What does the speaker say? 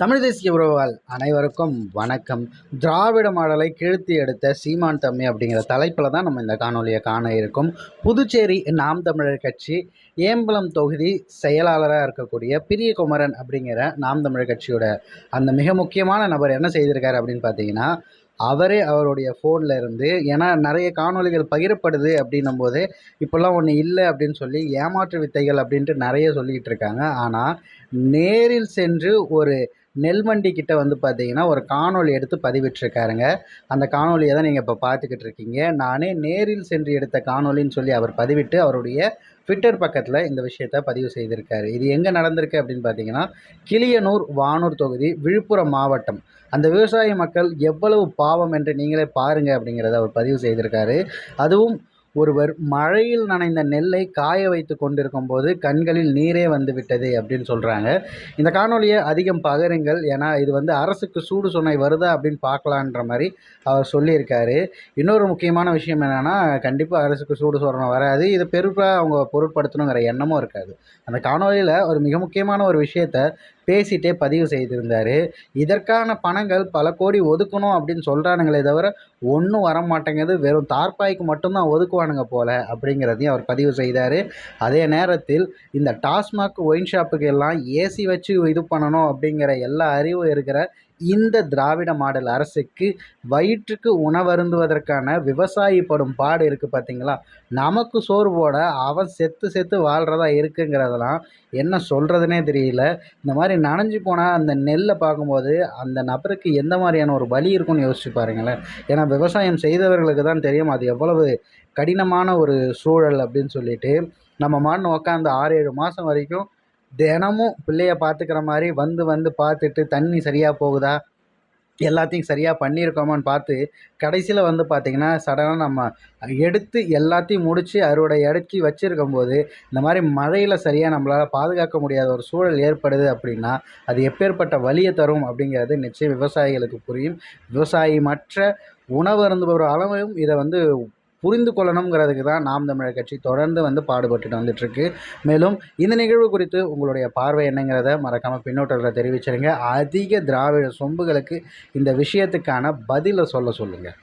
தமிழ் தேசிய உறவுகள் அனைவருக்கும் வணக்கம். திராவிட மாடலை கிழத்தி எடுத்த சீமான் தம்பி அப்படிங்கிற தலைப்பில் தான் நம்ம இந்த காணொலியை காண இருக்கோம். புதுச்சேரி நாம் தமிழர் கட்சி ஏம்பலம் தொகுதி செயலாளராக இருக்கக்கூடிய பிரியகுமரன் அப்படிங்கிற நாம் தமிழர் கட்சியோட அந்த மிக முக்கியமான நபர் என்ன செய்திருக்காரு அப்படின்னு பார்த்தீங்கன்னா அவரே அவருடைய ஃபோனில் இருந்து ஏன்னா நிறைய காணொளிகள் பகிரப்படுது அப்படின்னும் போது இப்போல்லாம் ஒன்று இல்லை அப்படின்னு சொல்லி ஏமாற்று வித்தைகள் அப்படின்ட்டு நிறைய சொல்லிக்கிட்டு இருக்காங்க. ஆனால் நேரில் சென்று ஒரு நெல்மண்டி கிட்ட வந்து பார்த்தீங்கன்னா ஒரு காணொளி எடுத்து பதிவிட்டிருக்காருங்க. அந்த காணொளியை தான் நீங்கள் இப்போ பார்த்துக்கிட்டு இருக்கீங்க. நானே நேரில் சென்று எடுத்த காணொளின்னு சொல்லி அவர் பதிவிட்டு அவருடைய ட்விட்டர் பக்கத்தில் இந்த விஷயத்தை பதிவு செய்திருக்காரு. இது எங்கே நடந்திருக்கு அப்படின்னு பார்த்தீங்கன்னா கிளியனூர் வானூர் தொகுதி விழுப்புரம் மாவட்டம். அந்த விவசாய மக்கள் எவ்வளவு பாவம் என்று நீங்களே பாருங்கள் அப்படிங்கிறத அவர் பதிவு செய்திருக்காரு. அதுவும் ஒருவர் மழையில் நனைந்த நெல்லை காய வைத்து கொண்டிருக்கும் போது கண்களில் நீரே வந்து விட்டது அப்படின்னு சொல்கிறாங்க இந்த காணொலியை அதிகம் பகருங்கள். ஏன்னா இது வந்து அரசுக்கு சூடு சொன்னை வருதா அப்படின்னு பார்க்கலான்ற மாதிரி அவர் சொல்லியிருக்காரு. இன்னொரு முக்கியமான விஷயம் என்னென்னா கண்டிப்பாக அரசுக்கு சூடு சுரணை வராது. இது பெருப்பாக அவங்க பொருட்படுத்தணுங்கிற எண்ணமும் இருக்காது. அந்த காணொலியில் ஒரு மிக முக்கியமான ஒரு விஷயத்த பேசிட்டே பதிவு செய்திருந்தார். இதற்கான பணங்கள் பல கோடி ஒதுக்கணும் அப்படின்னு சொல்கிறானுங்களே தவிர ஒன்றும் வர மாட்டேங்குது வெறும் தார்பாய்க்கு மட்டும்தான் ஒதுக்குவானுங்க போல் அப்படிங்கிறதையும் அவர் பதிவு செய்தார். அதே நேரத்தில் இந்த டாஸ்மாக் ஒயின் ஷாப்புக்கு எல்லாம் ஏசி வச்சு இது பண்ணணும் அப்படிங்கிற எல்லா அறிவும் இருக்கிற இந்த திராவிட மாடல் அரசுக்கு வயிற்றுக்கு உணவருந்துவதற்கான விவசாயி படும் பாடு இருக்குது பார்த்தீங்களா நமக்கு சோறு போட அவன் செத்து செத்து வாழ்கிறதா இருக்குங்கிறதெல்லாம் என்ன சொல்கிறதுனே தெரியல. இந்த மாதிரி நனைஞ்சு போனால் அந்த நெல்லை பார்க்கும்போது அந்த நபருக்கு எந்த மாதிரியான ஒரு வலி இருக்கும்னு யோசிச்சு பாருங்களேன். ஏன்னா விவசாயம் செய்தவர்களுக்கு தான் தெரியும் அது எவ்வளவு கடினமான ஒரு சூழல் அப்படின்னு சொல்லிட்டு. நம்ம மான்னு உட்காந்து ஆறு ஏழு மாதம் வரைக்கும் தினமும் பிள்ளைய பார்த்துக்கிற மாதிரி வந்து வந்து பார்த்துட்டு தண்ணி சரியாக போகுதா? எல்லாத்தையும் சரியாக பண்ணியிருக்கோமான்னு பார்த்து கடைசியில் வந்து பார்த்திங்கன்னா சடனாக நம்ம எடுத்து எல்லாத்தையும் முடித்து அறுவடை இறக்கி வச்சுருக்கும் போது இந்த மாதிரி மழையில் சரியாக நம்மளால் பாதுகாக்க முடியாத ஒரு சூழல் ஏற்படுது அப்படின்னா அது எப்பேற்பட்ட வலியை தரும் அப்படிங்கிறது நிச்சயம் விவசாயிகளுக்கு புரியும். விவசாயி மற்ற உணவு அருந்துபவர் அளவையும் இதை வந்து புரிந்து கொள்ளணுங்கிறதுக்கு தான் நாம் தமிழர் கட்சி தொடர்ந்து வந்து பாடுபட்டுட்டு வந்துட்டுருக்கு. மேலும் இந்த நிகழ்வு குறித்து உங்களுடைய பார்வை என்னங்கிறத மறக்காமல் பின்னோட்டத்தில் தெரிவிச்சிருங்க. அதிக திராவிட சொம்புகளுக்கு இந்த விஷயத்துக்கான பதிலை சொல்ல சொல்லுங்கள்